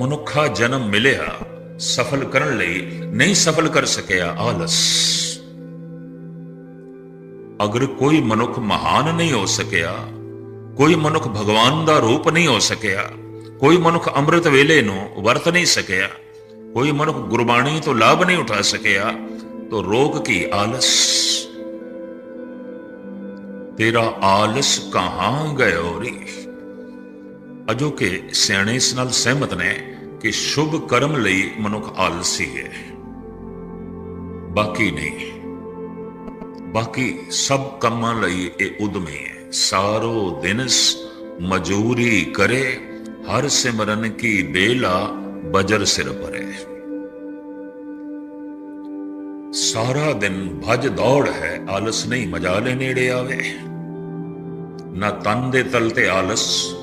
ਮਨੁੱਖਾ ਜਨਮ ਮਿਲਿਆ, ਸਫਲ ਕਰਨ ਲਈ ਨਹੀਂ ਸਫਲ ਕਰ ਸਕਿਆ, ਆਲਸ। ਅਗਰ ਕੋਈ ਮਨੁੱਖ ਮਹਾਨ ਨਹੀਂ ਹੋ ਸਕਿਆ, ਕੋਈ ਮਨੁੱਖ ਭਗਵਾਨ ਦਾ ਰੂਪ ਨਹੀਂ ਹੋ ਸਕਿਆ, ਕੋਈ ਮਨੁੱਖ ਅੰਮ੍ਰਿਤ ਵੇਲੇ ਨੂੰ ਵਰਤ ਨਹੀਂ ਸਕਿਆ, ਕੋਈ ਮਨੁੱਖ ਗੁਰਬਾਣੀ ਤੋਂ ਲਾਭ ਨਹੀਂ ਉਠਾ ਸਕਿਆ, ਤੋ ਰੋਗ ਕੀ ਆਲਸ? ਤੇਰਾ ਆਲਸ ਕਹਾਂ ਗਇਓ ਰੀ ਅਜੋਕੇ ਸਿਆਣੇ ਇਸ ਨਾਲ ਸਹਿਮਤ ਨੇ ਕਿ ਸ਼ੁਭ ਕਰਮ ਲਈ ਮਨੁੱਖ ਆਲਸੀ ਹੈ। ਬਾਕੀ ਨਹੀਂ। ਬਾਕੀ ਸਭ ਕੰਮਾਂ ਲਈ ਇਹ ਉਦਮੀ ਹੈ। ਸਾਰੋ ਦਿਨਸ ਮਜੂਰੀ ਕਰੇ, ਹਰ ਸਿਮਰਨ ਕੀ ਬੇਲਾ ਬਜਰ ਸਿਰ ਪਰੇ ਸਾਰਾ ਦਿਨ ਭਜ ਦੌੜ ਹੈ, ਆਲਸ ਨਹੀਂ ਮਜਾਲੇ ਨੇੜੇ ਆਵੇ। ਨਾ ਤਨ ਦੇ ਤਲ ਤੇ ਆਲਸ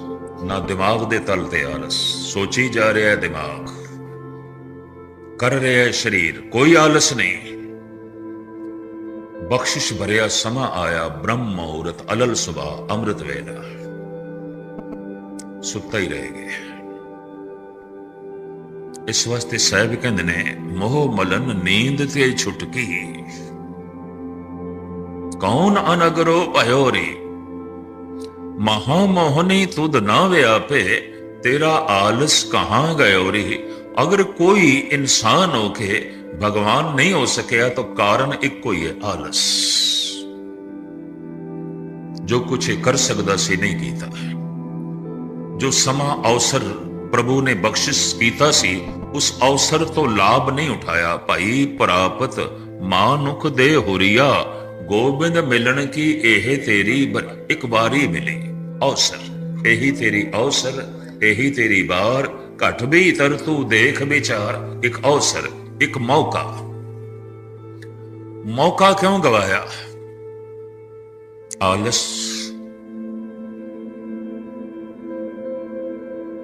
ਨਾ ਦਿਮਾਗ ਦੇ ਤਲ ਤੇ ਆਲਸ, ਸੋਚੀ ਜਾ ਰਿਹਾ ਹੈ ਦਿਮਾਗ। ਕਰ ਰਿਹਾ ਹੈ ਸਰੀਰ, ਕੋਈ ਆਲਸ ਨਹੀਂ। ਬਖਸ਼ਿਸ਼ ਭਰਿਆ ਸਮਾਂ ਆਇਆ, ਬ੍ਰਹਮ ਮੁਹੂਰਤ, ਅਲਲ ਸੁਬਾ ਅੰਮ੍ਰਿਤ ਵੇਲਾ। ਸੁੱਤਾ ਹੀ ਰਹਿ ਰਹੇਗੇ ਇਸ ਵਾਸਤੇ ਸਾਹਿਬ ਕਹਿੰਦੇ ਨੇ, ਮੋਹ ਮਲਨ ਨੀਂਦ ਤੇ ਛੁਟਕੀ। ਕੌਣ ਅਨਗਰੋ ਭਇਓ ਰੇ ਮਹਾ ਮੋਹਨੀ ਤੁਧ ਨਾ ਵਿਆਪੇ, ਤੇਰਾ ਆਲਸ ਕਹਾਂ ਗਇਓ ਅਗਰ ਕੋਈ ਇਨਸਾਨ ਹੋ ਕੇ ਭਗਵਾਨ ਨਹੀਂ ਹੋ ਸਕਿਆ ਤਾਂ ਕਾਰਨ ਇੱਕੋ ਹੀ ਹੈ, ਆਲਸ। ਜੋ ਕੁਛ ਕਰ ਸਕਦਾ ਸੀ ਨਹੀਂ ਕੀਤਾ। ਜੋ ਸਮਾਂ ਅਵਸਰ ਪ੍ਰਭੂ ਨੇ ਬਖਸ਼ਿਸ਼ ਕੀਤਾ ਸੀ, ਉਸ ਅਵਸਰ ਤੋਂ ਲਾਭ ਨਹੀਂ ਉਠਾਇਆ। ਭਾਈ ਪ੍ਰਾਪਤ ਮਾਨੁਖ ਦੇ ਹੋਰੀਆ, ਗੋਬਿੰਦ ਮਿਲਣ ਕੀ ਇਹ ਤੇਰੀ ਇੱਕ ਵਾਰੀ ਮਿਲੀ। ਅਵਸਰ ਇਹੀ ਤੇਰੀ ਅਵਸਰ ਇਹੀ ਤੇਰੀ ਬਾਰ ਘਟ ਵੀ ਤਰ ਤੂੰ ਦੇਖ ਵਿਚਾਰ ਇੱਕ ਅਵਸਰ ਇੱਕ ਮੌਕਾ ਮੌਕਾ ਕਿਉਂ ਗਵਾਇਆ ਆਲਸ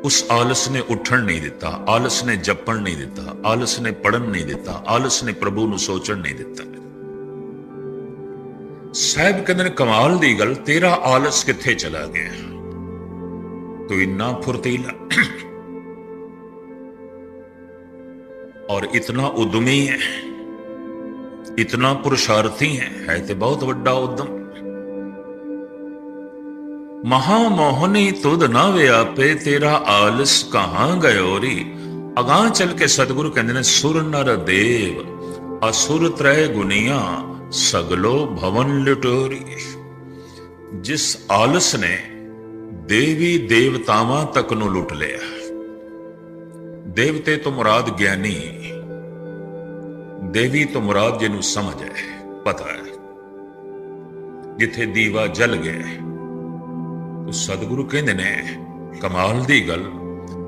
ਉਸ ਆਲਸ ਨੇ ਉੱਠਣ ਨਹੀਂ ਦਿੱਤਾ ਆਲਸ ਨੇ ਜਪਣ ਨਹੀਂ ਦਿੱਤਾ ਆਲਸ ਨੇ ਪੜਨ ਨਹੀਂ ਦਿੱਤਾ ਆਲਸ ਨੇ ਪ੍ਰਭੂ ਨੂੰ ਸੋਚਣ ਨਹੀਂ ਦਿੱਤਾ ਸਾਹਿਬ ਕਹਿੰਦੇ ਨੇ ਕਮਾਲ ਦੀ ਗੱਲ ਤੇਰਾ ਆਲਸ ਕਿੱਥੇ ਚਲਾ ਗਿਆ ਤੂੰ ਇੰਨਾ ਫੁਰਤੀਲਾ ਔਰ ਇਤਨਾ ਉਦਮੀ ਹੈ ਇਤਨਾ ਪੁਰਸ਼ਾਰਥੀ ਹੈ ਹੈ ਤੇ ਬਹੁਤ ਵੱਡਾ ਉਦਮ ਮਹਾ ਮੋਹਨੀ ਤੁਧ ਨਾ ਵਿਆਪੇ ਤੇਰਾ ਆਲਸ ਕਹਾਂ ਗਇਓ ਰੀ ਅਗਾਹ ਚਲ ਕੇ ਸਤਿਗੁਰੂ ਕਹਿੰਦੇ ਨੇ ਸੁਰ ਨਰ ਦੇਵ ਅਸੁਰ ਤ੍ਰੈ ਗੁਨੀਆਂ ਸਗਲੋ ਭਵਨ ਲਟੋਰੀ। ਜਿਸ ਆਲਸ ਨੇ ਦੇਵੀ ਦੇਵਤਾਵਾਂ ਤੱਕ ਨੂੰ ਲੁੱਟ ਲਿਆ। ਦੇਵਤੇ ਤੋਂ ਮੁਰਾਦ ਗਿਆਨੀ, ਦੇਵੀ ਤੋਂ ਮੁਰਾਦ ਜਿਹਨੂੰ ਸਮਝ ਹੈ, ਪਤਾ ਹੈ। ਜਿੱਥੇ ਦੀਵਾ ਜਲ ਗਿਆ ਤੋ ਸਤਿਗੁਰੂ ਕਹਿੰਦੇ ਨੇ, ਕਮਾਲ ਦੀ ਗੱਲ,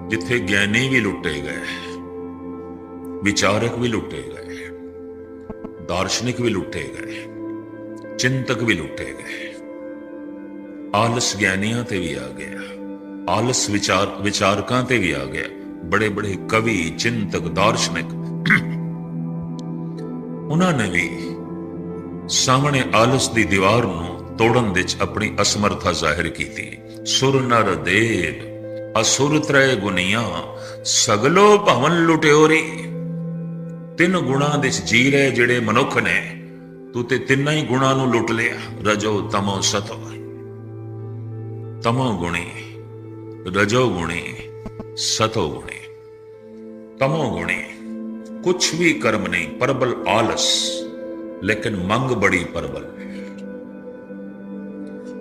ਜਿੱਥੇ ਗਿਆਨੀ ਵੀ ਲੁੱਟੇ ਗਏ, ਵਿਚਾਰਕ ਵੀ ਲੁੱਟੇ ਗਏ। ਦਾਰਸ਼ਨਿਕ ਵੀ ਲੁੱਟੇ ਗਏ, ਚਿੰਤਕ ਵੀ ਲੁੱਟੇ ਗਏ। ਆਲਸ ਗਿਆਨੀਆਂ ਤੇ ਵੀ ਆ ਗਿਆ, ਆਲਸ ਵਿਚਾਰ, ਵਿਚਾਰਕਾਂ ਤੇ ਵੀ ਆ ਗਿਆ। ਬੜੇ ਬੜੇ ਕਵੀ, ਚਿੰਤਕ, ਦਾਰਸ਼ਨਿਕ। ਉਹਨਾਂ ਨੇ ਵੀ ਸਾਹਮਣੇ ਆਲਸ ਦੀ ਦੀਵਾਰ ਨੂੰ ਤੋੜਨ ਵਿੱਚ ਆਪਣੀ ਅਸਮਰਥਾ ਜ਼ਾਹਿਰ ਕੀਤੀ। ਸੁਰ ਨਰ ਦੇਵ, ਅਸੁਰ ਤ੍ਰੈ ਗੁਨੀਆਂ, ਸਗਲੋ ਭਵਨ ਲੁਟਿਓਰੀ। ਤਿੰਨ ਗੁਣਾਂ ਦੇ ਵਿੱਚ ਜੀ ਰਹੇ ਜਿਹੜੇ ਮਨੁੱਖ ਨੇ, ਤੂੰ ਤੇ ਤਿੰਨਾਂ ਹੀ ਗੁਣਾਂ ਨੂੰ ਲੁੱਟ ਲਿਆ। ਰਜੋ ਤਮੋ ਸਤੋ। ਤਮੋ ਗੁਣੀ, ਰਜੋ ਗੁਣੀ, ਸਤੋ ਗੁਣੀ। ਤਮੋ ਗੁਣੀ, ਕੁਛ ਵੀ ਕਰਮ ਨਹੀਂ, ਪਰਬਲ ਆਲਸ, ਲੇਕਿਨ ਮੰਗ ਬੜੀ ਪਰਬਲ।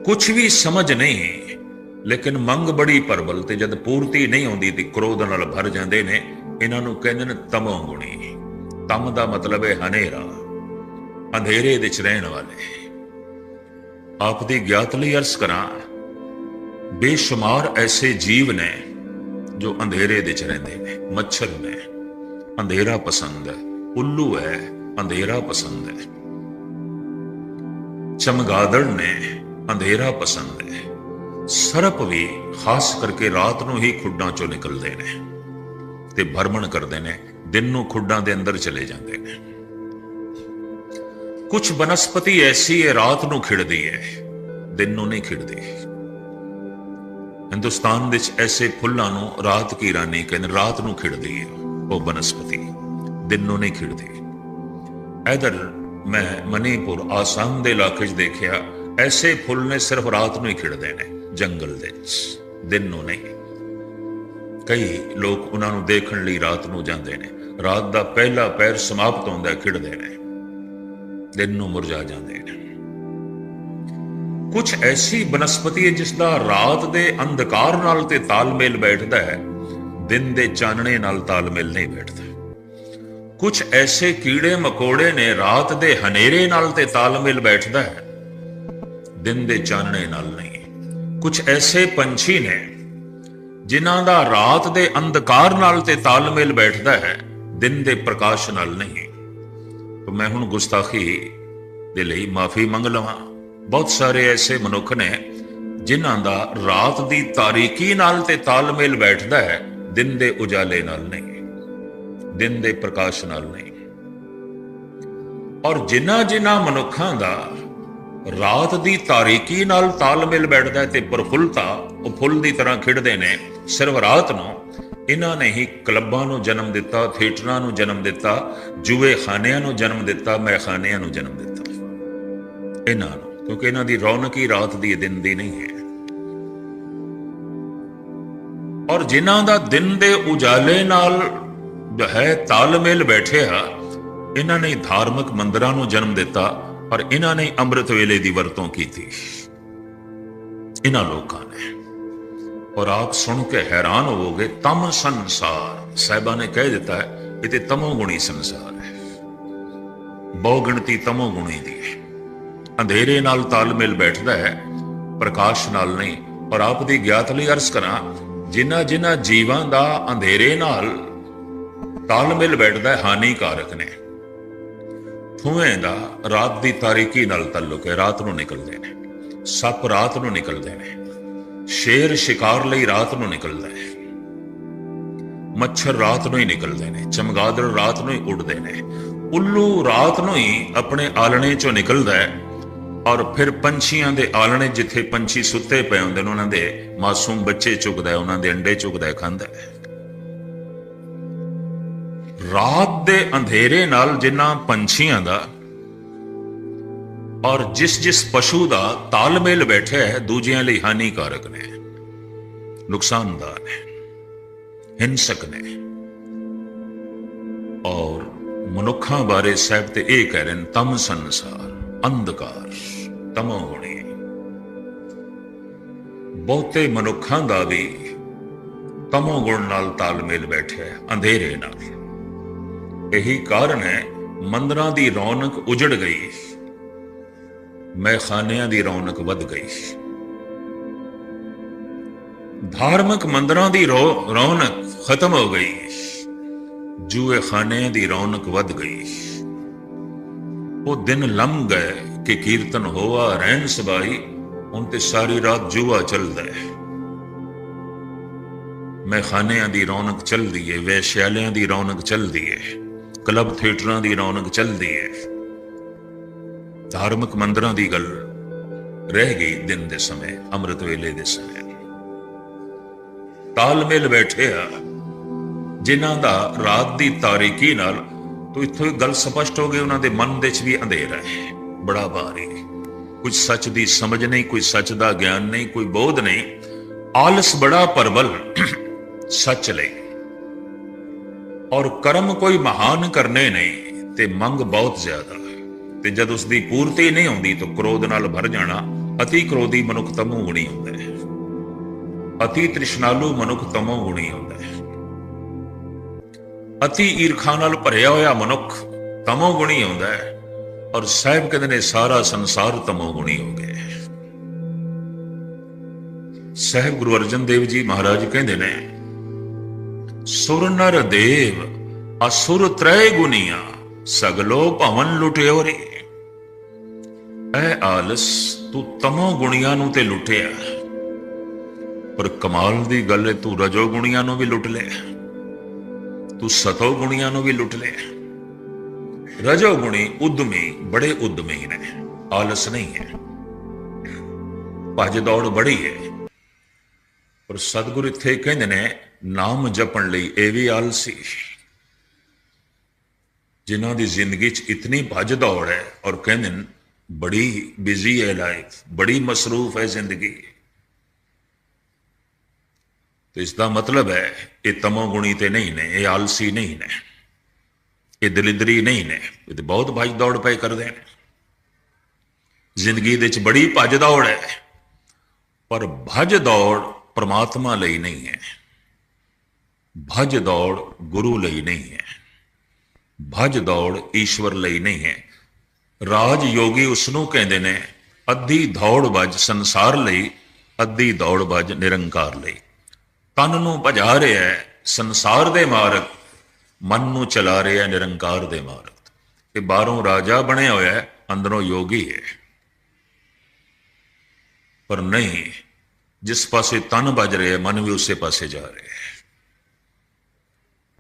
ਕੁਛ ਵੀ ਸਮਝ ਨਹੀਂ, ਲੇਕਿਨ ਮੰਗ ਬੜੀ ਪਰਬਲ, ਤੇ ਜਦ ਪੂਰਤੀ ਨਹੀਂ ਹੁੰਦੀ ਤੇ ਕ੍ਰੋਧ ਨਾਲ ਭਰ ਜਾਂਦੇ ਨੇ, ਇਹਨਾਂ ਨੂੰ ਕਹਿੰਦੇ ਨੇ ਤਮੋ ਗੁਣੀ। ਤਮ ਦਾ ਮਤਲਬ ਹੈ ਹਨੇਰਾ, ਅੰਧੇਰੇ ਵਿੱਚ ਰਹਿਣ ਵਾਲੇ। ਆਪ ਦੀ ਗਿਆਤ ਲਈ ਅਰਜ਼ ਕਰਾਂ, ਬੇਸ਼ੁਮਾਰ ਐਸੇ ਜੀਵ ਨੇ ਜੋ ਅੰਧੇਰੇ ਵਿੱਚ ਰਹਿੰਦੇ ਨੇ, ਮੱਛਰ ਨੇ। ਅੰਧੇਰਾ ਪਸੰਦ ਹੈ ਉੱਲੂ ਹੈ, ਅੰਧੇਰਾ ਪਸੰਦ। ਹੈ ਚਮਗਾਦੜ ਨੇ, ਅੰਧੇਰਾ ਪਸੰਦ। ਹੈ ਸਰਪ ਵੀ ਖਾਸ ਕਰਕੇ ਰਾਤ ਨੂੰ ਹੀ ਖੁੱਡਾਂ ਚੋਂ ਨਿਕਲਦੇ ਨੇ ਤੇ ਭਰਮਣ ਕਰਦੇ ਨੇ। ਦਿਨ ਨੂੰ ਖੁੱਡਾਂ ਦੇ ਅੰਦਰ ਚਲੇ ਜਾਂਦੇ ਨੇ। ਕੁਝ ਬਨਸਪਤੀ ਐਸੀ ਹੈ, ਰਾਤ ਨੂੰ ਖਿੜਦੀ ਹੈ। ਦਿਨ ਨੂੰ ਨਹੀਂ ਖਿੜਦੀ। ਹਿੰਦੁਸਤਾਨ ਵਿੱਚ ਐਸੇ ਫੁੱਲਾਂ ਨੂੰ ਰਾਤ ਕੀ ਰਾਨੀ ਕਹਿੰਦੇ ਰਾਤ ਨੂੰ ਖਿੜਦੀ ਹੈ ਉਹ ਬਨਸਪਤੀ। ਦਿਨ ਨੂੰ ਨਹੀਂ ਖਿੜਦੀ। ਇਧਰ ਮੈਂ ਮਨੀਪੁਰ, ਆਸਾਮ ਦੇ ਇਲਾਕੇ 'ਚ ਦੇਖਿਆ, ਐਸੇ ਫੁੱਲ ਨੇ ਸਿਰਫ ਰਾਤ ਨੂੰ ਹੀ ਖਿੜਦੇ ਨੇ, ਜੰਗਲ ਦੇ ਵਿੱਚ। ਦਿਨ ਨੂੰ ਨਹੀਂ। ਕਈ ਲੋਕ ਉਹਨਾਂ ਨੂੰ ਦੇਖਣ ਲਈ ਰਾਤ ਨੂੰ ਜਾਂਦੇ ਨੇ। ਰਾਤ ਦਾ ਪਹਿਲਾ ਪੈਰ ਸਮਾਪਤ ਹੁੰਦਾ ਖਿੜਦੇ ਨੇ। ਦਿਨ ਨੂੰ ਮੁਰਝਾ ਜਾਂਦੇ ਨੇ। ਕੁਝ ਐਸੀ ਬਨਸਪਤੀ ਹੈ ਜਿਸ ਦਾ ਰਾਤ ਦੇ ਅੰਧਕਾਰ ਨਾਲ ਤੇ ਤਾਲਮੇਲ ਬੈਠਦਾ ਹੈ, ਦਿਨ ਦੇ ਚਾਨਣੇ ਨਾਲ ਤਾਲਮੇਲ ਨਹੀਂ ਬੈਠਦਾ। ਕੁਝ ਐਸੇ ਕੀੜੇ ਮਕੌੜੇ ਨੇ ਰਾਤ ਦੇ ਹਨੇਰੇ ਨਾਲ ਤੇ ਤਾਲਮੇਲ ਬੈਠਦਾ ਹੈ, ਦਿਨ ਦੇ ਚਾਨਣੇ ਨਾਲ ਨਹੀਂ। ਕੁਝ ਐਸੇ ਪੰਛੀ ਨੇ ਜਿਨ੍ਹਾਂ ਦਾ ਰਾਤ ਦੇ ਅੰਧਕਾਰ ਨਾਲ ਤੇ ਤਾਲਮੇਲ ਬੈਠਦਾ ਹੈ ਦਿਨ ਦੇ ਪ੍ਰਕਾਸ਼ ਨਾਲ ਨਹੀਂ। ਤਾਂ ਮੈਂ ਹੁਣ ਗੁਸਤਾਖੀ ਦੇ ਲਈ ਮਾਫੀ ਮੰਗ ਲਵਾਂ। ਬਹੁਤ ਸਾਰੇ ਐਸੇ ਮਨੁੱਖ ਨੇ ਜਿਨ੍ਹਾਂ ਦਾ ਰਾਤ ਦੀ ਤਾਰੀਕੀ ਨਾਲ ਤੇ ਤਾਲਮੇਲ ਬੈਠਦਾ ਹੈ, ਦਿਨ ਦੇ ਉਜਾਲੇ ਨਾਲ ਨਹੀਂ, ਦਿਨ ਦੇ ਪ੍ਰਕਾਸ਼ ਨਾਲ ਨਹੀਂ। ਔਰ ਜਿਨ੍ਹਾਂ ਜਿਨ੍ਹਾਂ ਮਨੁੱਖਾਂ ਦਾ ਰਾਤ ਦੀ ਤਾਰੀਕੀ ਨਾਲ ਤਾਲਮੇਲ ਬੈਠਦਾ ਹੈ ਤੇ ਪ੍ਰਫੁੱਲਤਾ ਉਹ ਫੁੱਲ ਦੀ ਤਰ੍ਹਾਂ ਖਿੜਦੇ ਨੇ, ਸਿਰਵ ਰਾਤ ਨੂੰ ਇਹਨਾਂ ਨੇ ਹੀ ਕਲੱਬਾਂ ਨੂੰ ਜਨਮ ਦਿੱਤਾ, ਥੀਏਟਰਾਂ ਨੂੰ ਜਨਮ ਦਿੱਤਾ, ਜੂਏ ਖਾਨਿਆਂ ਨੂੰ ਜਨਮ ਦਿੱਤਾ, ਮੈਖਾਨਿਆਂ ਨੂੰ ਜਨਮ ਦਿੱਤਾ। ਇਹਨਾਂ ਨੂੰ, ਕਿਉਂਕਿ ਇਹਨਾਂ ਦੀ ਰੌਣਕ ਹੀ ਰਾਤ ਦੀ ਦਿਨ ਦੀ ਨਹੀਂ ਹੈ। ਔਰ ਜਿਨ੍ਹਾਂ ਦਾ ਦਿਨ ਦੇ ਉਜਾਲੇ ਨਾਲ ਹੈ ਤਾਲਮੇਲ ਬੈਠਿਆ, ਇਹਨਾਂ ਨੇ ਧਾਰਮਿਕ ਮੰਦਰਾਂ ਨੂੰ ਜਨਮ ਦਿੱਤਾ, ਔਰ ਇਹਨਾਂ ਨੇ ਅੰਮ੍ਰਿਤ ਵੇਲੇ ਦੀ ਵਰਤੋਂ ਕੀਤੀ। ਇਹਨਾਂ ਲੋਕਾਂ ਨੇ। ਔਰ ਆਪ ਸੁਣ ਕੇ ਹੈਰਾਨ ਹੋਵੋਗੇ, ਤਮ ਸੰਸਾਰ। ਸਾਹਿਬਾ ਨੇ ਕਹਿ ਦਿੱਤਾ ਹੈ ਇਹ ਤੇ ਤਮੋ ਗੁਣੀ ਸੰਸਾਰ ਹੈ। ਤਮੋ ਗੁਣੀ ਦੀ ਹੈ। ਅੰਧੇਰੇ ਨਾਲ ਤਾਲਮੇਲ ਬੈਠਦਾ ਹੈ, ਪ੍ਰਕਾਸ਼ ਨਾਲ ਨਹੀਂ ਔਰ ਆਪ ਦੀ ਗਿਆਤ ਲਈ ਅਰਜ਼ ਕਰਾਂ, ਜਿਨ੍ਹਾਂ ਜਿਨ੍ਹਾਂ ਜੀਵਾਂ ਦਾ ਅੰਧੇਰੇ ਨਾਲ ਤਾਲਮੇਲ ਬੈਠਦਾ ਹੈ, ਹਾਨੀਕਾਰਕ ਨੇ। ਠੂਏ ਦਾ ਰਾਤ ਦੀ ਤਾਰੀਕੀ ਨਾਲ ਤਾਲੁਕ ਹੈ, ਰਾਤ ਨੂੰ ਨਿਕਲਦੇ ਨੇ। ਸੱਪ ਰਾਤ ਨੂੰ ਨਿਕਲਦੇ ਨੇ। ਸ਼ੇਰ ਸ਼ਿਕਾਰ ਲਈ ਰਾਤ ਨੂੰ ਨਿਕਲਦਾ ਹੈ। ਮੱਛਰ ਰਾਤ ਨੂੰ ਹੀ ਨਿਕਲਦੇ ਨੇ, ਚਮਗਾਦੜ ਰਾਤ ਨੂੰ ਹੀ ਉੱਡਦੇ ਨੇ। ਉੱਲੂ ਰਾਤ ਨੂੰ ਹੀ ਆਪਣੇ ਆਲਣੇ ਚੋਂ ਨਿਕਲਦਾ ਹੈ ਔਰ ਫਿਰ ਪੰਛੀਆਂ ਦੇ ਆਲਣੇ ਜਿੱਥੇ ਪੰਛੀ ਸੁੱਤੇ ਪਏ ਹੁੰਦੇ ਨੇ, ਉਹਨਾਂ ਦੇ ਮਾਸੂਮ ਬੱਚੇ ਚੁਗਦਾ ਉਹਨਾਂ ਦੇ ਅੰਡੇ ਚੁਗਦਾ ਖਾਂਦਾ ਹੈ। ਰਾਤ ਦੇ ਅੰਧੇਰੇ ਨਾਲ ਜਿਨ੍ਹਾਂ ਪੰਛੀਆਂ ਦਾ ਔਰ ਜਿਸ ਜਿਸ ਪਸ਼ੂ ਦਾ ਤਾਲਮੇਲ ਬੈਠਿਆ ਹੈ, ਦੂਜਿਆਂ ਲਈ ਹਾਨੀਕਾਰਕ ਨੇ, ਨੁਕਸਾਨਦਾਰ ਨੇ, ਹਿੰਸਕ ਨੇ। ਔਰ ਮਨੁੱਖਾਂ ਬਾਰੇ ਸਾਹਿਬ ਤੇ ਇਹ ਕਹਿ ਰਹੇ ਨੇ, ਤਮ ਸੰਸਾਰ, ਅੰਧਕਾਰ ਤਮੋ ਗੁਣੀ ਬਹੁਤੇ ਮਨੁੱਖਾਂ ਦਾ ਵੀ ਤਮੋ ਗੁਣ ਨਾਲ ਤਾਲਮੇਲ ਬੈਠਿਆ ਹੈ, ਅੰਧੇਰੇ ਨਾਲ। ਇਹੀ ਕਾਰਨ ਹੈ, ਮੰਦਰਾਂ ਦੀ ਰੌਣਕ ਉਜੜ ਗਈ। ਮੈਖਾਨਿਆਂ ਦੀ ਰੌਣਕ ਵੱਧ ਗਈ। ਧਾਰਮਿਕ ਮੰਦਰਾਂ ਦੀ ਰੌ- ਰੌਣਕ ਖਤਮ ਹੋ ਗਈ। ਜੂਏ ਖਾਨਿਆਂ ਦੀ ਰੌਣਕ ਵੱਧ ਗਈ। ਉਹ ਦਿਨ ਲੰਘ ਗਏ ਕਿ ਕੀਰਤਨ ਹੋਆ, ਰਹਿਣ ਸਬਾਈ, ਹੁਣ ਤੇ ਸਾਰੀ ਰਾਤ ਜੂਆ ਚੱਲਦਾ ਹੈ। ਮੈਖਾਨਿਆਂ ਦੀ ਰੌਣਕ ਚੱਲਦੀ ਹੈ ਵੇਸ਼ਿਆਲਿਆਂ ਦੀ ਰੌਣਕ ਚੱਲਦੀ ਏ, ਕਲੱਬ ਥੀਏਟਰਾਂ ਦੀ ਰੌਣਕ ਚੱਲਦੀ ਹੈ ਧਾਰਮਿਕ ਮੰਦਰਾਂ ਦੀ ਗੱਲ ਰਹਿ ਗਈ ਦਿਨ ਦੇ ਸਮੇਂ, ਅੰਮ੍ਰਿਤ ਵੇਲੇ ਦੇ ਸਮੇਂ। ਤਾਲਮੇਲ ਬੈਠਿਆ। ਜਿਨ੍ਹਾਂ ਦਾ ਰਾਤ ਦੀ ਤਾਰੀਕੀ ਨਾਲ ਤੋਂ ਇੱਥੋਂ ਇੱਕ ਗੱਲ ਸਪਸ਼ਟ ਹੋ ਗਈ, ਉਹਨਾਂ ਦੇ ਮਨ ਦੇ ਵਿੱਚ ਵੀ ਅੰਧੇਰਾ ਹੈ। ਬੜਾ ਭਾਰੀ। ਕੁਝ ਸੱਚ ਦੀ ਸਮਝ ਨਹੀਂ, ਕੋਈ ਸੱਚ ਦਾ ਗਿਆਨ ਨਹੀਂ, ਕੋਈ ਬੋਧ ਨਹੀਂ। ਆਲਸ ਬੜਾ ਪਰਬਲ ਸੱਚ ਲਈ। ਔਰ ਕਰਮ ਕੋਈ ਮਹਾਨ ਕਰਨੇ ਨਹੀਂ, ਤੇ ਮੰਗ ਬਹੁਤ ਜ਼ਿਆਦਾ। ਤੇ ਜਦ ਉਸ ਦੀ ਪੂਰਤੀ ਨਹੀਂ ਆਉਂਦੀ ਤਾਂ ਕ੍ਰੋਧ ਨਾਲ ਭਰ ਜਾਣਾ ਅਤੀ ਕ੍ਰੋਧੀ ਮਨੁੱਖ ਤਮੋ ਗੁਣੀ ਹੁੰਦਾ ਹੈ। ਅਤੀ ਤ੍ਰਿਸ਼ਨਾਲੂ ਮਨੁੱਖ ਤਮੋ ਗੁਣੀ ਹੁੰਦਾ ਹੈ। ਅਤੀ ਈਰਖਾ ਨਾਲ ਭਰਿਆ ਹੋਇਆ ਮਨੁੱਖ ਤਮੋ ਗੁਣੀ ਹੁੰਦਾ ਹੈ ਔਰ ਸਾਹਿਬ ਕਹਿੰਦੇ ਨੇ ਸਾਰਾ ਸੰਸਾਰ ਤਮੋ ਗੁਣੀ ਹੋ ਗਿਆ ਹੈ। ਸਾਹਿਬ ਗੁਰੂ ਅਰਜਨ ਦੇਵ ਜੀ ਮਹਾਰਾਜ ਕਹਿੰਦੇ ਨੇ, ਸੁਰ ਨਰ ਦੇਵ ਅਸੁਰ ਤ੍ਰੈ ਗੁਨੀਆਂ। ਸਗਲੋ ਭਵਨ ਲੁਟਿਓ ਰੇ। ਐ ਆਲਸ ਤੂੰ ਤਮੋ ਗੁਣੀਆਂ ਨੂੰ ਤੇ ਲੁੱਟਿਆ। ਪਰ ਕਮਾਲ ਦੀ ਗੱਲ ਹੈ ਤੂੰ ਰਜੋ ਗੁਣੀਆਂ ਨੂੰ ਵੀ ਲੁੱਟ ਲਿਆ। ਤੂੰ ਸਤੋ ਗੁਣੀਆਂ ਨੂੰ ਵੀ ਲੁੱਟ ਲਿਆ। ਰਜੋ ਗੁਣੀ ਉਦਮੀ ਬੜੇ ਉਦਮੀ ਨੇ। ਆਲਸ ਨਹੀਂ ਹੈ। ਭੱਜ ਦੌੜ ਬੜੀ ਹੈ। ਪਰ ਸਤਿਗੁਰ ਇੱਥੇ ਕਹਿੰਦੇ ਨੇ, ਨਾਮ ਜਪਣ ਲਈ ਇਹ ਵੀ ਆਲਸੀ। ਜਿਨ੍ਹਾਂ ਦੀ ਜ਼ਿੰਦਗੀ 'ਚ ਇਤਨੀ ਭੱਜ ਦੌੜ ਹੈ ਔਰ ਕਹਿੰਦੇ ਨੇ, ਬੜੀ ਬਿਜ਼ੀ ਹੈ ਲਾਈਫ ਬੜੀ ਮਸਰੂਫ ਹੈ ਜ਼ਿੰਦਗੀ। ਤੇ ਇਸ ਦਾ ਮਤਲਬ ਹੈ, ਇਹ ਤਮੋ ਗੁਣੀ ਤੇ ਨਹੀਂ ਨੇ, ਇਹ ਆਲਸੀ ਨਹੀਂ ਨੇ, ਇਹ ਦਲਿੰਦਰੀ ਨਹੀਂ ਨੇ, ਇਹ ਤੇ ਬਹੁਤ ਭੱਜ ਦੌੜ ਪਏ ਕਰਦੇ ਨੇ। ਜ਼ਿੰਦਗੀ ਦੇ ਵਿੱਚ ਬੜੀ ਭੱਜ ਦੌੜ ਹੈ, ਪਰ ਭੱਜ ਦੌੜ ਪ੍ਰਮਾਤਮਾ ਲਈ ਨਹੀਂ ਹੈ। ਭੱਜ ਦੌੜ ਗੁਰੂ ਲਈ ਨਹੀਂ ਹੈ। ਭੱਜ ਦੌੜ ਈਸ਼ਵਰ ਲਈ ਨਹੀਂ ਹੈ। ਰਾਜ ਯੋਗੀ ਉਸ ਨੂੰ ਕਹਿੰਦੇ ਨੇ, ਅੱਧੀ ਦੌੜ ਵੱਜ ਸੰਸਾਰ ਲਈ, ਅੱਧੀ ਦੌੜ ਵੱਜ ਨਿਰੰਕਾਰ ਲਈ। ਤਨ ਨੂੰ ਭਜਾ ਰਿਹਾ ਹੈ ਸੰਸਾਰ ਦੇ ਮਾਰਗ, ਮਨ ਨੂੰ ਚਲਾ ਰਿਹਾ ਨਿਰੰਕਾਰ ਦੇ ਮਾਰਗ। ਇਹ ਬਾਹਰੋਂ ਰਾਜਾ ਬਣਿਆ ਹੋਇਆ ਹੈ, ਅੰਦਰੋਂ ਯੋਗੀ ਹੈ। ਪਰ ਨਹੀਂ, ਜਿਸ ਪਾਸੇ ਤਨ ਵੱਜ ਰਿਹਾ ਮਨ ਵੀ ਉਸੇ ਪਾਸੇ ਜਾ ਰਿਹਾ ਹੈ।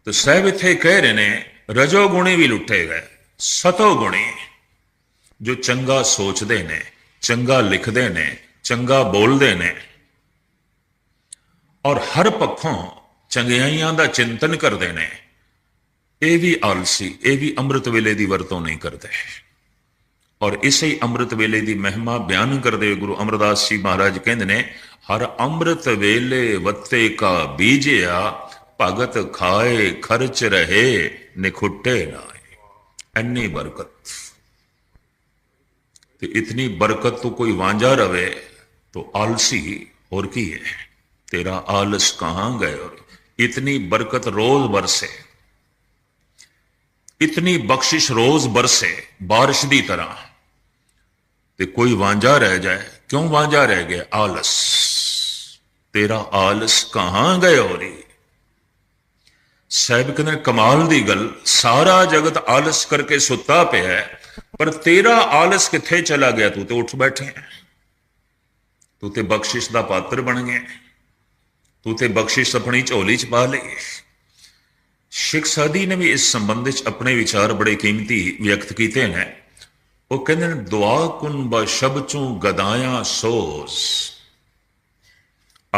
ਤੇ ਸਾਹਿਬ ਇੱਥੇ ਕਹਿ ਰਹੇ ਨੇ ਰਜੋ ਗੁਣੀ ਵੀ ਲੁੱਟੇ ਗਏ, ਸਤੋ ਗੁਣੀ। ਜੋ ਚੰਗਾ ਸੋਚਦੇ ਨੇ, ਚੰਗਾ ਲਿਖਦੇ ਨੇ, ਚੰਗਾ ਬੋਲਦੇ ਨੇ। ਔਰ ਹਰ ਪੱਖੋਂ ਚੰਗਿਆਈਆਂ ਦਾ ਚਿੰਤਨ ਕਰਦੇ ਨੇ। ਇਹ ਵੀ ਆਲਸੀ, ਇਹ ਵੀ ਅੰਮ੍ਰਿਤ ਵੇਲੇ ਦੀ ਵਰਤੋਂ ਨਹੀਂ ਕਰਦੇ। ਔਰ ਇਸੇ ਹੀ ਅੰਮ੍ਰਿਤ ਵੇਲੇ ਦੀ ਮਹਿਮਾ ਬਿਆਨ ਕਰਦੇ ਹੋਏ ਗੁਰੂ ਅਮਰਦਾਸ ਜੀ ਮਹਾਰਾਜ ਕਹਿੰਦੇ ਨੇ, ਹਰ ਅੰਮ੍ਰਿਤ ਵੇਲੇ ਵੱਤੇ ਕਾ ਬੀਜਿਆ, ਭਗਤ ਖਾਏ ਖਰਚ ਰਹੇ। ਨਿਖੁੱਟੇ ਨਾਏ ਐਨੀ ਬਰਕਤ ਤੇ ਇਤਨੀ ਬਰਕਤ ਤੋਂ ਕੋਈ ਵਾਂਝਾ ਰਵੇ तो आलसी और की है तेरा आलस कहां गए और इतनी बरकत रोज बरसे इतनी बख्शिश रोज बरसे बारिश ਦੀ ਤਰ੍ਹਾਂ ਤੇ ਕੋਈ ਵਾਂਝਾ ਰਹਿ ਜਾਏ ਕਿਉਂ ਵਾਂਝਾ ਰਹਿ ਗਿਆ ਆਲਸ ਤੇਰਾ ਆਲਸ ਕਹਾਂ ਗਏ ਹੋਰੀ ਸਾਹਿਬ ਕਹਿੰਦੇ ਨੇ, ਕਮਾਲ ਦੀ ਗੱਲ ਸਾਰਾ ਜਗਤ ਆਲਸ ਕਰਕੇ ਸੁੱਤਾ ਪਿਆ ਹੈ, ਪਰ ਤੇਰਾ ਆਲਸ ਕਿੱਥੇ ਚਲਾ ਗਿਆ? ਤੂੰ ਤੇ ਉੱਠ ਬੈਠੇ ਤੂੰ ਤੇ ਬਖਸ਼ਿਸ਼ ਦਾ ਪਾਤਰ ਬਣ ਗਿਆ ਤੂੰ ਤੇ ਬਖਸ਼ਿਸ਼ ਆਪਣੀ ਝੋਲੀ ਚ ਪਾ ਲਈ ਸ਼ਿਖ ਸਾਦੀ ਨੇ ਵੀ ਇਸ ਸੰਬੰਧ ਵਿੱਚ ਆਪਣੇ ਵਿਚਾਰ ਬੜੇ ਕੀਮਤੀ ਵਿਅਕਤ ਕੀਤੇ ਨੇ। ਉਹ ਕਹਿੰਦੇ ਨੇ ਦੁਆ ਕੁਨ ਬ ਸ਼ਬਚੂ ਗਦਾਇਆ ਸੋਸ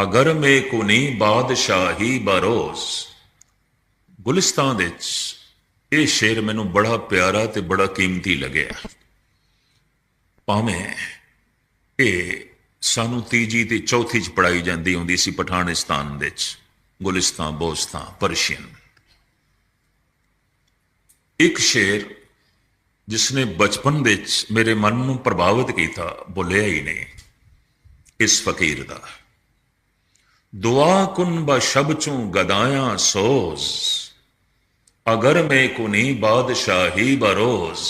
ਅਗਰ ਮੇ ਕੁਨੀ ਬਾਦਸ਼ਾਹੀ ਬਰੋਸ ਗੁਲਿਸਤਾਨ ਦੇ ਵਿੱਚ ਇਹ ਸ਼ੇਰ ਮੈਨੂੰ ਬੜਾ ਪਿਆਰਾ ਤੇ ਬੜਾ ਕੀਮਤੀ ਲੱਗਿਆ। ਭਾਵੇਂ ਇਹ ਸਾਨੂੰ ਤੀਜੀ ਤੇ ਚੌਥੀ ਚ ਪੜਾਈ ਜਾਂਦੀ ਹੁੰਦੀ ਸੀ ਪਠਾਨਿਸਤਾਨ ਦੇ ਵਿੱਚ। ਗੁਲਿਸਤਾਨ, ਬੋਸਤਾਨ, ਪਰਸ਼ੀਅਨ। ਇੱਕ ਸ਼ੇਰ ਜਿਸ ਨੇ ਬਚਪਨ ਦੇ ਵਿੱਚ ਮੇਰੇ ਮਨ ਨੂੰ ਪ੍ਰਭਾਵਿਤ ਕੀਤਾ, ਬੋਲਿਆ ਹੀ ਨਹੀਂ, ਇਸ ਫਕੀਰ ਦਾ। ਦੁਆ ਕੁਨ ਬ ਚੋਂ ਗਦਾਇਆ ਸੋਜ਼। ਅਗਰ ਮੈਂ ਕੁਨੀ ਬਾਦਸ਼ਾਹੀ ਬਰੋਜ਼,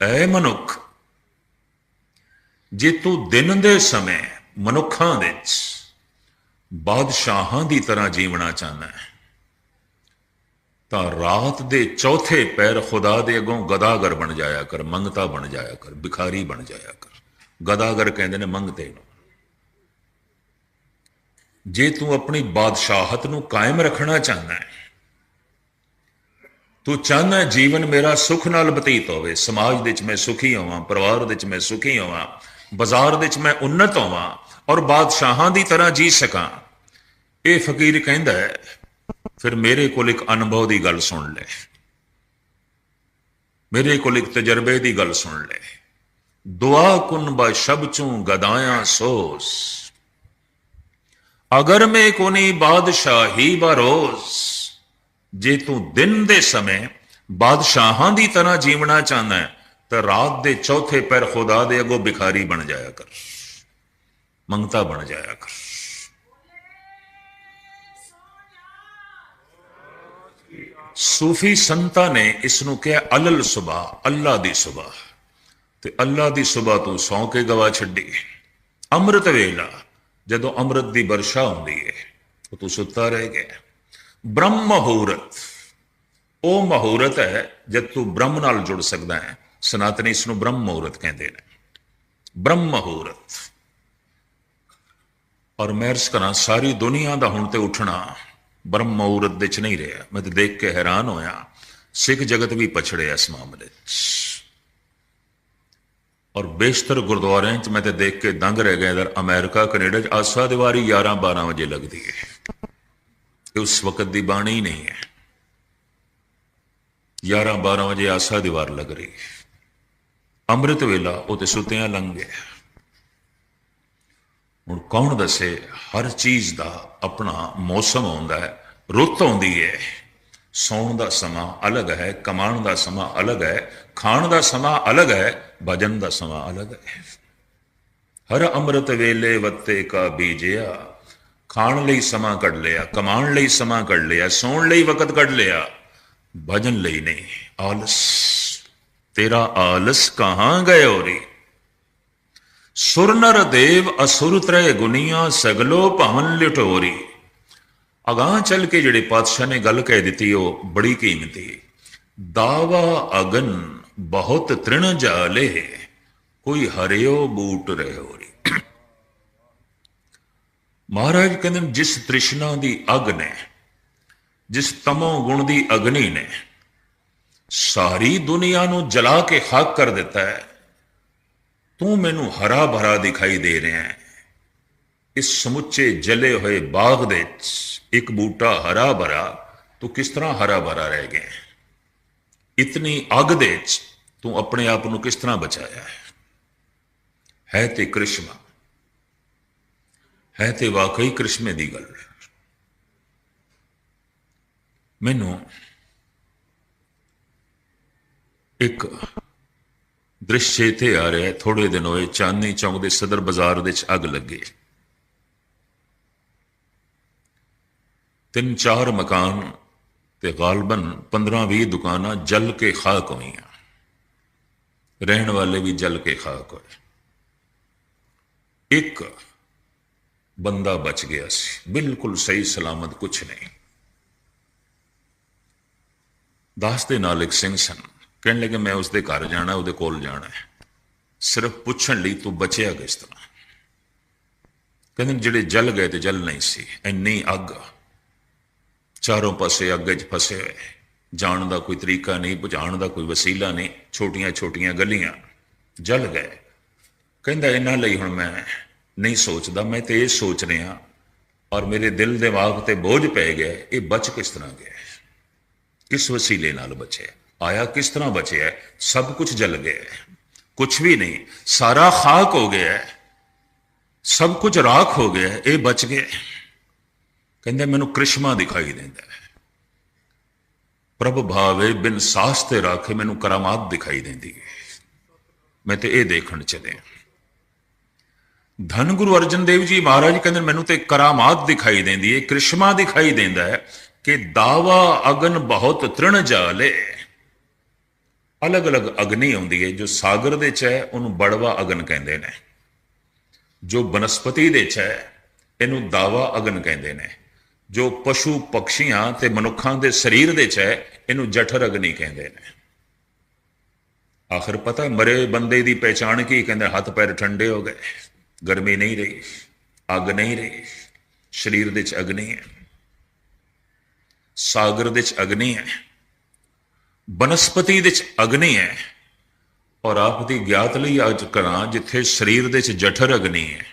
ਐ ਮਨੁੱਖ, ਜੇ ਤੂੰ ਦਿਨ ਦੇ ਸਮੇਂ ਮਨੁੱਖਾਂ ਵਿੱਚ ਬਾਦਸ਼ਾਹਾਂ ਦੀ ਤਰ੍ਹਾਂ ਜੀਵਣਾ ਚਾਹੁੰਦਾ ਹੈ, ਤਾਂ ਰਾਤ ਦੇ ਚੌਥੇ ਪੈਰ ਖੁਦਾ ਦੇ ਅੱਗੋਂ ਗਦਾਗਰ ਬਣ ਜਾਇਆ ਕਰ, ਮੰਗਤਾ ਬਣ ਜਾਇਆ ਕਰ, ਭਿਖਾਰੀ ਬਣ ਜਾਇਆ ਕਰ। ਗਦਾਗਰ ਕਹਿੰਦੇ ਨੇ ਮੰਗਤੇ ਨੂੰ ਜੇ ਤੂੰ ਆਪਣੀ ਬਾਦਸ਼ਾਹਤ ਨੂੰ ਕਾਇਮ ਰੱਖਣਾ ਚਾਹੁੰਦਾ ਹੈ ਤੂੰ ਚਾਹੁੰਦਾ ਜੀਵਨ ਮੇਰਾ ਸੁਖ ਨਾਲ ਬਤੀਤ ਹੋਵੇ। ਸਮਾਜ ਦੇ ਵਿੱਚ ਮੈਂ ਸੁਖੀ ਹੋਵਾਂ, ਪਰਿਵਾਰ ਦੇ ਵਿੱਚ ਮੈਂ ਸੁਖੀ ਹੋਵਾਂ, ਬਾਜ਼ਾਰ ਦੇ ਵਿੱਚ ਮੈਂ ਉન્નਤ ਹੋਵਾਂ ਔਰ ਬਾਦਸ਼ਾਹਾਂ ਦੀ ਤਰ੍ਹਾਂ ਜੀ ਸਕਾਂ। ਇਹ ਫਕੀਰ ਕਹਿੰਦਾ ਹੈ, ਫਿਰ ਮੇਰੇ ਕੋਲ ਇੱਕ ਅਨੁਭਵ ਦੀ ਗੱਲ ਸੁਣ ਲੈ। ਮੇਰੇ ਕੋਲ ਇੱਕ ਤਜਰਬੇ ਦੀ ਗੱਲ ਸੁਣ ਲੈ। ਦੁਆ ਕੁਨ ਬ ਸ਼ਬਚੂ ਗਦਾਇਆ ਸੋਸ। ਅਗਰ ਮੈਂ ਕੋਨੀ ਬਾਦਸ਼ਾਹੀ ਬਰੋਜ਼ ਜੇ ਤੂੰ ਦਿਨ ਦੇ ਸਮੇਂ ਬਾਦਸ਼ਾਹਾਂ ਦੀ ਤਰ੍ਹਾਂ ਜੀਵਣਾ ਚਾਹੁੰਦਾ ਹੈ, ਤਾਂ ਰਾਤ ਦੇ ਚੌਥੇ ਪੈਰ ਖੁਦਾ ਦੇ ਅੱਗੋਂ ਭਿਖਾਰੀ ਬਣ ਜਾਇਆ ਕਰ। ਮੰਗਤਾ ਬਣ ਜਾਇਆ ਕਰ। ਸੂਫੀ ਸੰਤਾ ਨੇ ਇਸ ਨੂੰ ਕਿਹਾ ਅਲਲ ਸੁਬਾ ਅੱਲਾ ਦੀ ਸੁਬਾ ਤੇ ਅੱਲਾ ਦੀ ਸੁਬਾ ਤੂੰ ਸੌਂ ਕੇ ਗਵਾ ਛੱਡੀ। ਅੰਮ੍ਰਿਤ ਵੇਲਾ, ਜਦੋਂ ਅੰਮ੍ਰਿਤ ਦੀ ਵਰਸ਼ਾ ਹੁੰਦੀ ਹੈ ਉਹ ਤੂੰ ਸੁੱਤਾ ਰਹਿ ਗਿਆ। ਬ੍ਰਹਮ ਮਹੂਰਤ ਉਹ ਮਹੂਰਤ ਹੈ, ਜਦ ਤੂੰ ਬ੍ਰਹਮ ਨਾਲ ਜੁੜ ਸਕਦਾ ਹੈ। ਸਨਾਤਨੀ ਇਸ ਨੂੰ ਬ੍ਰਹਮ ਮਹੂਰਤ ਕਹਿੰਦੇ ਨੇ। ਬ੍ਰਹਮ ਮਹੂਰਤ ਔਰ ਮੈਂ ਅਰਜ਼ ਕਰਾਂ, ਸਾਰੀ ਦੁਨੀਆ ਦਾ ਹੁਣ ਤੇ ਉੱਠਣਾ ਬ੍ਰਹਮ ਮਹੂਰਤ ਦੇ ਚ ਨਹੀਂ ਰਿਹਾ। ਮੈਂ ਤੇ ਦੇਖ ਕੇ ਹੈਰਾਨ ਹੋਇਆ। ਸਿੱਖ ਜਗਤ ਵੀ ਪਛੜਿਆ ਇਸ ਮਾਮਲੇ 'ਚ। ਔਰ ਬੇਸ਼ਤਰ ਗੁਰਦੁਆਰਿਆਂ 'ਚ ਮੈਂ ਤੇ ਦੇਖ ਕੇ ਦੰਗ ਰਹਿ ਗਿਆ। ਇਧਰ ਅਮਰੀਕਾ, ਕੈਨੇਡਾ 'ਚ ਆਸਾ ਦੀਵਾਰੀ 11 12 ਵਜੇ ਲੱਗਦੀ ਹੈ। ਇਹ ਉਸ ਵਕਤ ਦੀ ਬਾਣੀ ਹੀ ਨਹੀਂ ਹੈ। 11 12 ਵਜੇ ਆਸਾ ਦੀਵਾਰ ਲੱਗ ਰਹੀ। ਅੰਮ੍ਰਿਤ ਵੇਲਾ ਉਹ ਤੇ ਸੁੱਤਿਆਂ ਲੰਘ ਗਿਆ। ਹੁਣ ਕੌਣ ਦੱਸੇ ਹਰ ਚੀਜ਼ ਦਾ ਆਪਣਾ ਮੌਸਮ ਆਉਂਦਾ ਹੈ, ਰੁੱਤ ਆਉਂਦੀ ਹੈ। ਸੌਣ ਦਾ ਸਮਾਂ ਅਲੱਗ ਹੈ, ਕਮਾਉਣ ਦਾ ਸਮਾਂ ਅਲੱਗ ਹੈ, ਖਾਣ ਦਾ ਸਮਾਂ ਅਲੱਗ ਹੈ, ਭਜਨ ਦਾ ਸਮਾਂ ਅਲੱਗ ਹੈ। ਹਰ ਅੰਮ੍ਰਿਤ ਵੇਲੇ ਵੱਤੇ ਕਾ ਬੀਜਿਆ ਖਾਣ ਲਈ ਸਮਾਂ ਕੱਢ ਲਿਆ, ਕਮਾਉਣ ਲਈ ਸਮਾਂ ਕੱਢ ਲਿਆ, ਸੌਣ ਲਈ ਵਕਤ ਕੱਢ ਲਿਆ, ਭਜਨ ਲਈ ਨਹੀਂ, ਆਲਸ। ਤੇਰਾ ਆਲਸ ਕਹਾਂ ਗਇਓ ਰੇ ਸੁਰ ਨਰ ਦੇਵ ਅਸੁਰ ਤ੍ਰੈ ਗੁਨੀਆਂ, ਸਗਲੋ ਭਵਨ ਲਿਟੋਰੀ। ਅਗਾਹ ਚੱਲ ਕੇ ਜਿਹੜੇ ਪਾਤਸ਼ਾਹ ਨੇ ਗੱਲ ਕਹਿ ਦਿੱਤੀ, ਉਹ ਬੜੀ ਕੀਮਤੀ। ਦਾਵਾ ਅਗਨ ਬਹੁਤ ਤ੍ਰਿਣ ਜਾਲੇ, ਕੋਈ ਹਰਿਓ ਬੂਟ ਰਹਿਓ ਰੀ ਮਹਾਰਾਜ ਕਹਿੰਦੇ ਨੇ, ਜਿਸ ਤ੍ਰਿਸ਼ਨਾ ਦੀ ਅਗ ਨੇ ਜਿਸ ਤਮੋ ਗੁਣ ਦੀ ਅਗਨੀ ਨੇ ਸਾਰੀ ਦੁਨੀਆ ਨੂੰ ਜਲਾ ਕੇ ਖਾਕ ਕਰ ਦਿੱਤਾ ਹੈ। ਤੂੰ ਮੈਨੂੰ ਹਰਾ ਭਰਾ ਦਿਖਾਈ ਦੇ ਰਿਹਾ ਹੈ। ਇਸ ਸਮੁੱਚੇ ਜਲੇ ਹੋਏ ਬਾਗ ਦੇ ਇੱਕ ਬੂਟਾ ਹਰਾ ਭਰਾ ਤੂੰ ਕਿਸ ਤਰ੍ਹਾਂ ਹਰਾ ਭਰਾ ਰਹਿ ਗਿਆ ਇਤਨੀ ਅੱਗ ਦੇ ਤੂੰ ਆਪਣੇ ਆਪ ਨੂੰ ਕਿਸ ਤਰ੍ਹਾਂ ਬਚਾਇਆ ਹੈ? ਹੈ ਤੇ ਕ੍ਰਿਸ਼ਮਾ ਹੈ ਤੇ ਵਾਕਈ ਕ੍ਰਿਸ਼ਮੇ ਦੀ ਗੱਲ ਮੈਨੂੰ ਇੱਕ ਦ੍ਰਿਸ਼ ਚੇਤੇ ਆ ਰਿਹਾ ਥੋੜੇ ਦਿਨ ਹੋਏ ਚਾਂਦਨੀ ਚੌਂਕ ਦੇ ਸਦਰ ਬਾਜ਼ਾਰ ਦੇ ਵਿੱਚ ਅੱਗ ਲੱਗੇ। ਤਿੰਨ ਚਾਰ ਮਕਾਨ ਤੇ ਗਾਲਬਨ 15-20 ਦੁਕਾਨਾਂ ਜਲ ਕੇ ਖਾਕ ਹੋਈਆਂ। ਰਹਿਣ ਵਾਲੇ ਵੀ ਜਲ ਕੇ ਖਾਕ ਹੋਏ। ਇੱਕ ਬੰਦਾ ਬਚ ਗਿਆ ਸੀ। ਬਿਲਕੁਲ ਸਹੀ ਸਲਾਮਤ ਕੁਛ ਨਹੀਂ। ਦਾਸ ਦੇ ਨਾਲ ਇੱਕ ਸਿੰਘ ਸਨ। ਕਹਿਣ ਲੱਗੇ, ਮੈਂ ਉਸਦੇ ਘਰ ਜਾਣਾ, ਉਹਦੇ ਕੋਲ ਜਾਣਾ ਹੈ। ਸਿਰਫ ਪੁੱਛਣ ਲਈ ਤੂੰ ਬਚਿਆ ਕਿਸ ਤਰ੍ਹਾਂ? ਕਹਿੰਦੇ, ਜਿਹੜੇ ਜਲ ਗਏ ਤੇ ਜਲ ਨਹੀਂ ਸੀ, ਇੰਨੀ ਅੱਗ। ਚਾਰੋਂ ਪਾਸੇ ਅੱਗ 'ਚ ਫਸੇ ਹੋਏ। ਜਾਣ ਦਾ ਕੋਈ ਤਰੀਕਾ ਨਹੀਂ, ਬੁਝਾਉਣ ਦਾ ਕੋਈ ਵਸੀਲਾ ਨਹੀਂ। ਛੋਟੀਆਂ ਛੋਟੀਆਂ ਗਲੀਆਂ ਜਲ ਗਏ। ਕਹਿੰਦਾ, ਇਹਨਾਂ ਲਈ ਹੁਣ ਮੈਂ ਨਹੀਂ ਸੋਚਦਾ, ਮੈਂ ਤੇ ਇਹ ਸੋਚ ਰਿਹਾ ਔਰ ਮੇਰੇ ਦਿਲ ਦਿਮਾਗ ਤੇ ਬੋਝ ਪੈ ਗਿਆ, ਇਹ ਬਚ ਕਿਸ ਤਰ੍ਹਾਂ ਗਿਆ ਕਿਸ ਵਸੀਲੇ ਨਾਲ ਬਚਿਆ ਆਇਆ ਕਿਸ ਤਰ੍ਹਾਂ ਬਚਿਆ ਸਭ ਕੁਝ ਜਲ ਗਿਆ ਕੁਝ ਵੀ ਨਹੀਂ, ਸਾਰਾ ਖਾਕ ਹੋ ਗਿਆ ਸਭ ਕੁਝ ਰਾਖ ਹੋ ਗਿਆ ਇਹ ਬਚ ਗਿਆ ਕਹਿੰਦੇ ਮੈਨੂੰ ਕ੍ਰਿਸ਼ਮਾ ਦਿਖਾਈ ਦਿੰਦਾ ਹੈ। ਪ੍ਰਭ ਭਾਵੇ ਬਿਨ ਸਾਸ ਤੇ ਰਾਖੇ ਮੈਨੂੰ ਕਰਾਮਾਤ ਦਿਖਾਈ ਦਿੰਦੀ ਹੈ। ਮੈਂ ਤੇ ਇਹ ਦੇਖਣ ਚੱਲਿਆ ਧੰਨ ਗੁਰੂ ਅਰਜਨ ਦੇਵ ਜੀ ਮਹਾਰਾਜ ਕਹਿੰਦੇ ਮੈਨੂੰ ਤੇ ਕਰਾਮਾਤ ਦਿਖਾਈ ਦਿੰਦੀ ਹੈ ਕ੍ਰਿਸ਼ਮਾ ਦਿਖਾਈ ਦਿੰਦਾ ਹੈ ਕਿ ਦਾਵਾ ਅਗਨ ਬਹੁਤ ਤ੍ਰਿਣ ਜਾਲੇ ਅਲੱਗ-ਅਲੱਗ ਅਗਨੀ ਆਉਂਦੀ ਹੈ ਜੋ ਸਾਗਰ ਦੇ ਚ ਹੈ, ਉਹਨੂੰ ਬੜਵਾ ਅਗਨ ਕਹਿੰਦੇ ਨੇ। ਜੋ ਬਨਸਪਤੀ ਦੇ ਚ ਹੈ, ਇਹਨੂੰ ਦਾਵਾ ਅਗਨ ਕਹਿੰਦੇ ਨੇ। ਜੋ ਪਸ਼ੂ ਪਕਸ਼ੀਆਂ ਤੇ ਮਨੁੱਖਾਂ ਦੇ ਸਰੀਰ ਦੇ ਚ ਹੈ, ਇਹਨੂੰ ਜਠਰ ਅਗਨੀ ਕਹਿੰਦੇ ਨੇ। ਆਖਰ ਪਤਾ ਮਰੇ ਬੰਦੇ ਦੀ ਪਹਿਚਾਣ ਕੀ, ਕਹਿੰਦੇ ਹੱਥ ਪੈਰ ਠੰਡੇ ਹੋ ਗਏ। ਗਰਮੀ ਨਹੀਂ ਰਹੀ, ਅੱਗ ਨਹੀਂ ਰਹੀ, ਸਰੀਰ ਦੇ ਚ ਅਗਨੀ ਹੈ, ਸਾਗਰ ਦੇ ਚ ਅਗਨੀ ਹੈ, ਬਨਸਪਤੀ ਦੇ ਚ ਅਗਨੀ ਹੈ, ਔਰ ਆਪ ਦੀ ਗਿਆਤ ਲਈ ਅੱਜ ਕਰਾਂ ਜਿੱਥੇ ਸਰੀਰ ਦੇ ਚ ਜਠਰ ਅਗਨੀ ਹੈ,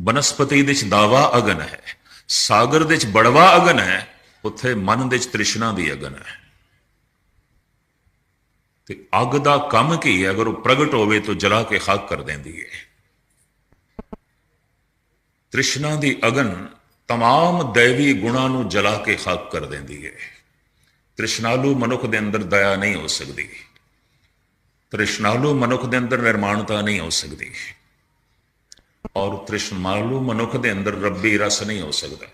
ਬਨਸਪਤੀ ਦੇ ਚ ਦਾਵਾ ਅਗਨ ਹੈ, ਸਾਗਰ ਦੇ ਚ ਬੜਵਾ ਅਗਨ ਹੈ, ਉੱਥੇ ਮਨ ਦੇ ਚ ਤ੍ਰਿਸ਼ਨਾ ਦੀ ਅਗਨ ਹੈ। ਤੇ ਅੱਗ ਦਾ ਕੰਮ ਕੀ ਹੈ? ਅਗਰ ਉਹ ਪ੍ਰਗਟ ਹੋਵੇ ਤਾਂ ਜਲਾ ਕੇ ਖਾਕ ਕਰ ਦਿੰਦੀ ਹੈ। ਤ੍ਰਿਸ਼ਨਾ ਦੀ ਅਗਨ तमाम दैवी ਗੁਣਾਂ ਨੂੰ ਜਲਾ ਕੇ ਖਾਕ ਕਰ ਦਿੰਦੀ ਹੈ ਤ੍ਰਿਸ਼ਨਾਲੂ ਮਨੁੱਖ ਦੇ ਅੰਦਰ ਦਇਆ ਨਹੀਂ ਹੋ ਸਕਦੀ ਤ੍ਰਿਸ਼ਨਾਲੂ ਮਨੁੱਖ ਦੇ ਅੰਦਰ ਨਿਰਮਾਣਤਾ ਨਹੀਂ ਹੋ ਸਕਦੀ ਔਰ ਤ੍ਰਿਸ਼ਨਾਲੂ ਮਨੁੱਖ ਦੇ ਅੰਦਰ ਰੱਬੀ ਰਸ ਨਹੀਂ ਹੋ ਸਕਦਾ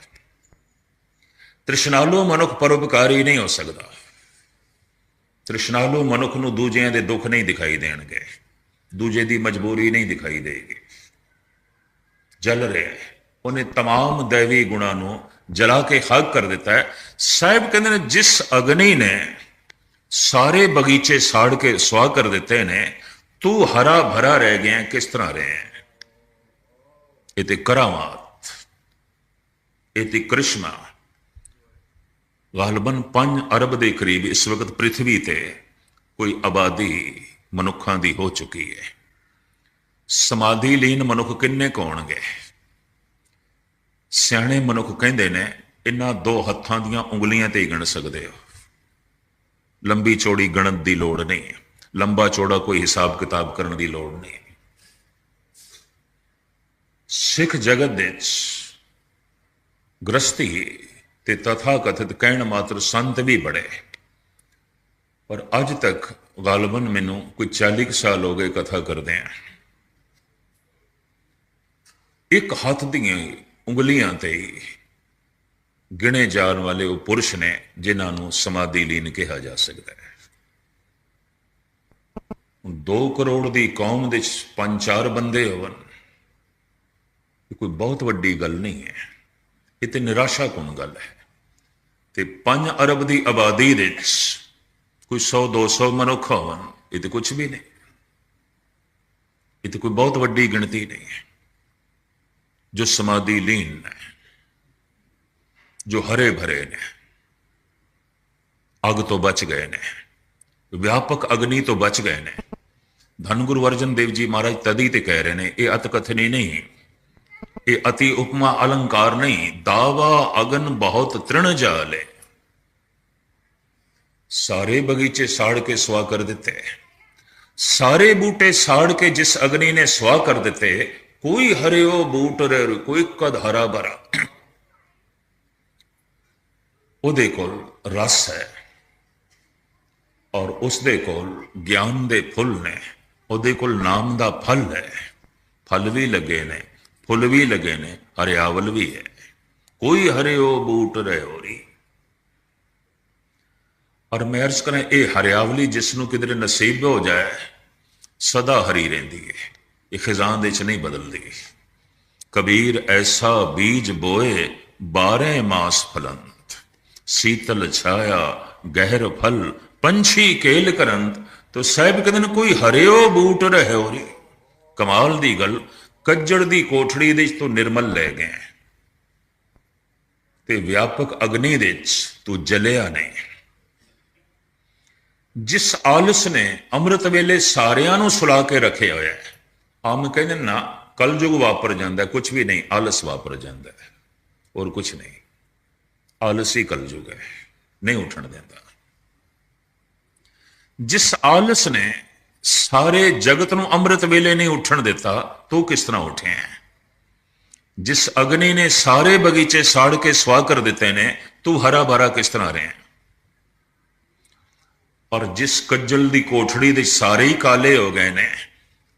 ਤ੍ਰਿਸ਼ਨਾਲੂ ਮਨੁੱਖ ਪਰਉਪਕਾਰੀ ਨਹੀਂ ਹੋ ਸਕਦਾ ਤ੍ਰਿਸ਼ਨਾਲੂ ਮਨੁੱਖ ਨੂੰ ਦੂਜਿਆਂ ਦੇ ਦੁੱਖ ਨਹੀਂ ਦਿਖਾਈ ਦੇਣਗੇ ਦੂਜੇ ਦੀ ਮਜਬੂਰੀ ਨਹੀਂ ਦਿਖਾਈ ਦੇਗੀ ਜਲ ਰਿਹਾ ਹੈ ਉਹਨੇ तमाम दैवी ਗੁਣਾਂ ਨੂੰ ਜਲਾ ਕੇ ਖਾਕ ਕਰ ਦਿੱਤਾ ਹੈ ਸਾਹਿਬ ਕਹਿੰਦੇ ਨੇ ਜਿਸ ਅਗਨੀ ਨੇ ਸਾਰੇ ਬਗੀਚੇ ਸਾੜ ਕੇ ਸਵਾਹ ਕਰ ਦਿੱਤੇ ਨੇ ਤੂੰ ਹਰਾ ਭਰਾ ਰਹਿ ਗਿਆ ਕਿਸ ਤਰ੍ਹਾਂ ਰਹਿ ਇਹ ਤੇ ਕਰਾਮਾਤ ਇਹ ਤੇ ਕ੍ਰਿਸ਼ਮਾ ਗਾਲਬਨ 5 ਅਰਬ ਦੇ ਕਰੀਬ ਇਸ ਵਕਤ ਪ੍ਰithvi ਤੇ ਕੋਈ ਆਬਾਦੀ ਮਨੁੱਖਾਂ ਦੀ ਹੋ ਚੁੱਕੀ ਹੈ ਸਮਾਧੀ ਲੀਨ ਮਨੁੱਖ ਕਿੰਨੇ ਕੁ ਹੋਣਗੇ ਸਿਆਣੇ ਮਨੁੱਖ ਕਹਿੰਦੇ ਨੇ ਇਹਨਾਂ ਦੋ ਹੱਥਾਂ ਦੀਆਂ ਉਂਗਲੀਆਂ ਤੇ ਹੀ ਗਿਣ ਸਕਦੇ ਹੋ। ਲੰਬੀ ਚੌੜੀ ਗਣਤ ਦੀ ਲੋੜ ਨਹੀਂ। ਲੰਬਾ ਚੌੜਾ ਕੋਈ ਹਿਸਾਬ ਕਿਤਾਬ ਕਰਨ ਦੀ ਲੋੜ ਨਹੀਂ। ਸਿੱਖ ਜਗਤ ਦੇ ਵਿੱਚ ਗ੍ਰਸਤੀ ਤੇ ਤਥਾ ਕਥਿਤ ਕਹਿਣ ਮਾਤਰ ਸੰਤ ਵੀ ਬੜੇ। ਪਰ ਅੱਜ ਤੱਕ ਗਾਲਬਨ ਮੈਨੂੰ ਕੋਈ 40 ਕੁ ਸਾਲ ਹੋ ਗਏ ਕਥਾ ਕਰਦੇ ਆ। ਇੱਕ ਹੱਥ ਦੀਆਂ ਉਂਗਲੀਆਂ ਤੇ ਗਿਣੇ ਜਾਣ ਵਾਲੇ ਉਹ ਪੁਰਸ਼ ਨੇ, ਜਿਨ੍ਹਾਂ ਨੂੰ ਸਮਾਧੀ ਲੀਨ ਕਿਹਾ ਜਾ ਸਕਦਾ ਹੈ। 2 ਕਰੋੜ ਦੀ ਕੌਮ ਦੇ ਵਿੱਚ ਪੰਜ ਚਾਰ ਬੰਦੇ ਹੋਵਨ ਇਹ ਕੋਈ ਬਹੁਤ ਵੱਡੀ ਗੱਲ ਨਹੀਂ ਹੈ। ਇਹ ਤੇ ਨਿਰਾਸ਼ਾ ਗੱਲ ਹੈ। ਤੇ 5 ਅਰਬ ਦੀ ਆਬਾਦੀ ਦੇ ਵਿੱਚ ਕੋਈ 100 200 ਮਨੁੱਖ ਹੋਵਨ ਇਹ ਤੇ ਕੁਝ ਵੀ ਨਹੀਂ। ਇਹ ਤੇ ਕੋਈ ਬਹੁਤ ਵੱਡੀ ਗਿਣਤੀ ਨਹੀਂ ਹੈ। ਜੋ ਸਮਾਧੀ ਲੀਨ ਨੇ ਜੋ ਹਰੇ ਭਰੇ ਨੇ ਅਗ ਤੋਂ ਬਚ ਗਏ ਨੇ ਵਿਆਪਕ ਅਗਨੀ ਤੋਂ ਬਚ ਗਏ ਨੇ ਧੰਨ ਗੁਰੂ ਅਰਜਨ ਦੇਵ ਜੀ ਮਹਾਰਾਜ ਤਦੀ ਤੇ ਕਹਿ ਰਹੇ ਨੇ ਇਹ ਅਤ ਕਥਨੀ ਨਹੀਂ ਇਹ ਅਤੀ ਉਪਮਾ ਅਲੰਕਾਰ ਨਹੀਂ ਦਾਵਾ ਅਗਨ ਬਹੁਤ ਤ੍ਰਿਣ ਜਾਲੇ ਸਾਰੇ ਬਗੀਚੇ ਸਾੜ ਕੇ ਸਵਾ ਕਰ ਦਿੱਤੇ ਸਾਰੇ ਬੂਟੇ ਸਾੜ ਕੇ ਜਿਸ ਅਗਨੀ ਨੇ ਸਵਾ ਕਰ ਦਿੱਤੇ ਕੋਈ ਹਰਿਓ ਬੂਟ ਰਹਿ ਕੋਈ ਕਦ ਹਰਾ ਭਰਾ ਉਹਦੇ ਕੋਲ ਰਸ ਹੈ ਔਰ ਉਸਦੇ ਕੋਲ ਗਿਆਨ ਦੇ ਫੁੱਲ ਨੇ ਉਹਦੇ ਕੋਲ ਨਾਮ ਦਾ ਫਲ ਹੈ ਫਲ ਵੀ ਲੱਗੇ ਨੇ ਫੁੱਲ ਵੀ ਲੱਗੇ ਨੇ ਹਰਿਆਵਲ ਵੀ ਹੈ ਕੋਈ ਹਰਿਓ ਬੂਟ ਰਹਿ ਹੋਰੀ ਔਰ ਮੈਂ ਅਰਜ਼ ਕਰਾਂ ਇਹ ਹਰਿਆਵਲੀ ਜਿਸ ਨੂੰ ਕਿਧਰੇ ਨਸੀਬ ਹੋ ਜਾਏ ਸਦਾ ਹਰੀ ਰਹਿੰਦੀ ਹੈ ਇਹ ਖਜ਼ਾਨ ਦੇ ਚ ਨਹੀਂ ਬਦਲਦੀ। ਕਬੀਰ ਐਸਾ ਬੀਜ ਬੋਏ 12 ਮਾਸ ਫਲੰਤ ਸੀਤਲ ਛਾਇਆ ਗਹਿਰ ਫਲ, ਪੰਛੀ ਕੇਲ ਕਰੰਤ ਤੋ ਸਾਹਿਬ ਕਹਿੰਦੇ ਨੇ ਕੋਈ ਹਰਿਓ ਬੂਟ ਰਹਿ ਹੋਰੀ ਕਮਾਲ ਦੀ ਗੱਲ, ਕੱਜੜ ਦੀ ਕੋਠੜੀ ਦੇ ਵਿੱਚ ਤੂੰ ਨਿਰਮਲ ਲੈ ਗਏ। ਤੇ ਵਿਆਪਕ ਅਗਨੀ ਦੇ ਵਿੱਚ ਤੂੰ ਜਲਿਆ ਨਹੀਂ। ਜਿਸ ਆਲਸ ਨੇ ਅੰਮ੍ਰਿਤ ਵੇਲੇ ਸਾਰਿਆਂ ਨੂੰ ਸੁਲਾ ਕੇ ਰੱਖਿਆ ਹੋਇਆ ਹੈ ਆਮ ਕਹਿੰਦੇ ਨਾ ਕਲਯੁਗ ਵਾਪਰ ਜਾਂਦਾ ਕੁਝ ਵੀ ਨਹੀਂ, ਆਲਸ ਵਾਪਰ ਜਾਂਦਾ ਹੈ। ਹੋਰ ਕੁਝ ਨਹੀਂ। ਆਲਸ ਹੀ ਕਲਯੁਗ ਹੈ, ਨਹੀਂ ਉੱਠਣ ਦਿੰਦਾ। ਜਿਸ ਆਲਸ ਨੇ ਸਾਰੇ ਜਗਤ ਨੂੰ ਅੰਮ੍ਰਿਤ ਵੇਲੇ ਨਹੀਂ ਉੱਠਣ ਦਿੱਤਾ, ਤੂੰ ਕਿਸ ਤਰ੍ਹਾਂ ਉੱਠਿਆ ਜਿਸ ਅਗਨੀ ਨੇ ਸਾਰੇ ਬਗੀਚੇ ਸਾੜ ਕੇ ਸਵਾ ਕਰ ਦਿੱਤੇ ਨੇ, ਤੂੰ ਹਰਾ ਭਰਾ ਕਿਸ ਤਰ੍ਹਾਂ ਰਿਹਾ ਔਰ ਜਿਸ ਕੱਜਲ ਦੀ ਕੋਠੜੀ ਦੇ ਸਾਰੇ ਹੀ ਕਾਲੇ ਹੋ ਗਏ ਨੇ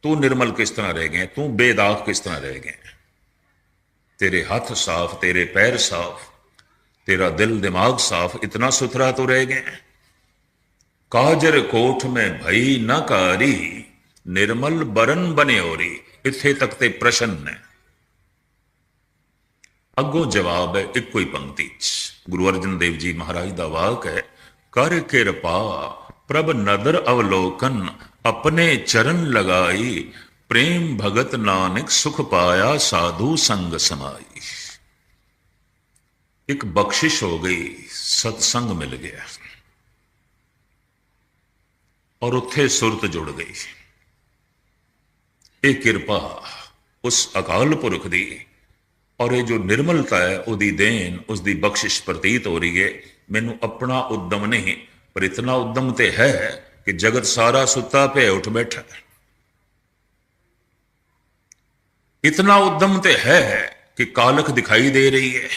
ਤੂੰ ਨਿਰਮਲ ਕਿਸ ਤਰ੍ਹਾਂ ਰਹਿ ਗਏ ਤੂੰ ਬੇਦਾਗ ਕਿਸ ਤਰ੍ਹਾਂ ਰਹਿ ਗਏ ਤੇਰੇ ਹੱਥ ਸਾਫ਼, ਤੇਰੇ ਪੈਰ ਸਾਫ਼, ਤੇਰਾ ਦਿਲ ਦਿਮਾਗ ਸਾਫ਼, ਇਤਨਾ ਸੁਥਰਾ ਤੋ ਰਹਿ ਗਏ ਕਾਜਰ ਕੋਠ ਮੈਂ ਭਈ ਨਾ ਕਾਰੀ, ਨਿਰਮਲ ਬਰਨ ਬਨਿਓਰੀ, ਇੱਥੇ ਤੱਕ ਤੇ ਪ੍ਰਸ਼ਨ ਨੇ ਅੱਗੋਂ ਜਵਾਬ ਹੈ, ਇੱਕੋ ਹੀ ਪੰਕਤੀ ਚ। ਗੁਰੂ ਅਰਜਨ ਦੇਵ ਜੀ ਮਹਾਰਾਜ ਦਾ ਵਾਕ ਹੈ, ਕਰ ਕਿਰਪਾ ਪ੍ਰਭ ਨਦਰ ਅਵਲੋਕਨ ਆਪਣੇ ਚਰਨ ਲਗਾਈ, ਪ੍ਰੇਮ ਭਗਤ ਨਾਨਕ ਸੁਖ ਪਾਇਆ, ਸਾਧੂ ਸੰਗ ਸਮਾਈ। ਇੱਕ ਬਖਸ਼ਿਸ਼ ਹੋ ਗਈ, ਸਤਸੰਗ ਮਿਲ ਗਿਆ। ਔਰ ਉੱਥੇ ਸੁਰਤ ਜੁੜ ਗਈ। ਇਹ ਕਿਰਪਾ ਉਸ ਅਕਾਲ ਪੁਰਖ ਦੀ ਔਰ ਇਹ ਜੋ ਨਿਰਮਲਤਾ ਹੈ, ਉਹਦੀ ਦੇਣ ਉਸ ਦੀ ਬਖਸ਼ਿਸ਼ ਪ੍ਰਤੀਤ ਹੋ ਰਹੀ ਹੈ। ਮੈਨੂੰ ਆਪਣਾ ਉਦਮ ਨਹੀਂ, ਪਰ ਇਤਨਾ ਉਦਮ ਤੇ ਹੈ ਕਿ ਜਗਤ ਸਾਰਾ ਸੁੱਤਾ ਪਿਆ, ਉੱਠ ਬੈਠਾ ਇਤਨਾ ਉਦਮ ਤੇ ਹੈ ਕਿ ਕਾਲਕ ਦਿਖਾਈ ਦੇ ਰਹੀ ਹੈ।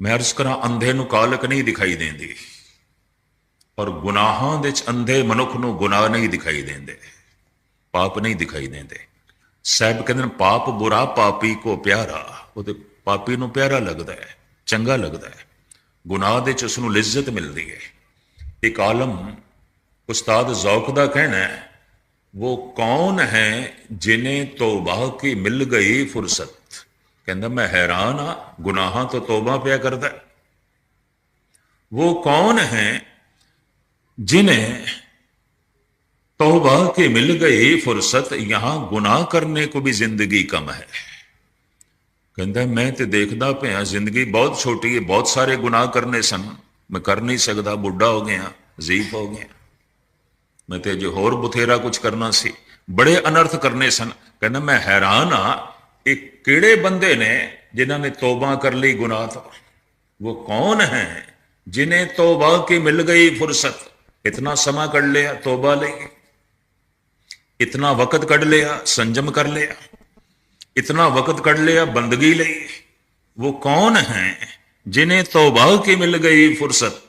ਮੈਂ ਅਰਜ਼ ਕਰਾਂ, ਅੰਧੇ ਨੂੰ ਕਾਲਕ ਨਹੀਂ ਦਿਖਾਈ ਦਿੰਦੀ। ਔਰ ਗੁਨਾਹਾਂ ਦੇ ਚ ਅੰਧੇ ਮਨੁੱਖ ਨੂੰ ਗੁਨਾਹ ਨਹੀਂ ਦਿਖਾਈ ਦਿੰਦੇ। ਪਾਪ ਨਹੀਂ ਦਿਖਾਈ ਦਿੰਦੇ। ਸਾਹਿਬ ਕਹਿੰਦੇ ਨੇ, ਪਾਪ ਬੁਰਾ, ਪਾਪੀ ਕੋ ਪਿਆਰਾ। ਉਹ ਤੇ ਪਾਪੀ ਨੂੰ ਪਿਆਰਾ ਲੱਗਦਾ ਹੈ, ਚੰਗਾ ਲੱਗਦਾ ਹੈ। ਗੁਨਾਹ ਦੇ ਚ ਉਸ ਨੂੰ ਲਿੱਜ਼ਤ ਮਿਲਦੀ ਹੈ। ਇੱਕ ਆਲਮ ਉਸਤਾਦ ਜ਼ੌਕ ਦਾ ਕਹਿਣਾ ਹੈ वो कौन है जिन्हें तौबा की मिल गई फुर्सत ਕਹਿੰਦਾ ਮੈਂ ਹੈਰਾਨ ਆ ਗੁਨਾਹਾਂ ਤੋਂ ਤੋਬਾ ਪਿਆ ਕਰਦਾ वो कौन है जिन्हें तौबा के मिल गई फुर्सत यहां गुनाह करने को भी जिंदगी कम है ਕਹਿੰਦਾ ਮੈਂ ਤੇ ਦੇਖਦਾ ਪਿਆ ਜ਼ਿੰਦਗੀ ਬਹੁਤ ਛੋਟੀ ਹੈ ਬਹੁਤ ਸਾਰੇ ਗੁਨਾਹ ਕਰਨੇ ਸਨ ਮੈਂ ਕਰ ਨਹੀਂ ਸਕਦਾ ਬੁੱਢਾ ਹੋ ਗਿਆ ਜ਼ੀਫ ਹੋ ਗਿਆ ਮੈਂ ਤੇ ਅਜੇ ਹੋਰ ਬਥੇਰਾ ਕੁਝ ਕਰਨਾ ਸੀ। ਬੜੇ ਅਨਰਥ ਕਰਨੇ ਸਨ। ਕਹਿੰਦਾ, ਮੈਂ ਹੈਰਾਨ ਆ ਇਹ ਕਿਹੜੇ ਬੰਦੇ ਨੇ ਜਿਨ੍ਹਾਂ ਨੇ ਤੋਬਾ ਕਰ ਲਈ ਗੁਨਾਹ ਤੋਂ। ਉਹ ਕੌਣ ਹੈ ਜਿਨੇ ਤੋਬਾ ਕੀ ਮਿਲ ਗਈ ਫੁਰਸਤ? ਇਤਨਾ ਸਮਾਂ ਕੱਢ ਲਿਆ, ਤੋਬਾ ਲਈ। ਇਤਨਾ ਵਕਤ ਕੱਢ ਲਿਆ, ਸੰਜਮ ਕਰ ਲਿਆ। ਇਤਨਾ ਵਕਤ ਕੱਢ ਲਿਆ, ਬੰਦਗੀ ਲਈ। ਉਹ ਕੌਣ ਹੈ ਜਿਨੇ ਤੋਬਾ ਕੀ ਮਿਲ ਗਈ ਫੁਰਸਤ?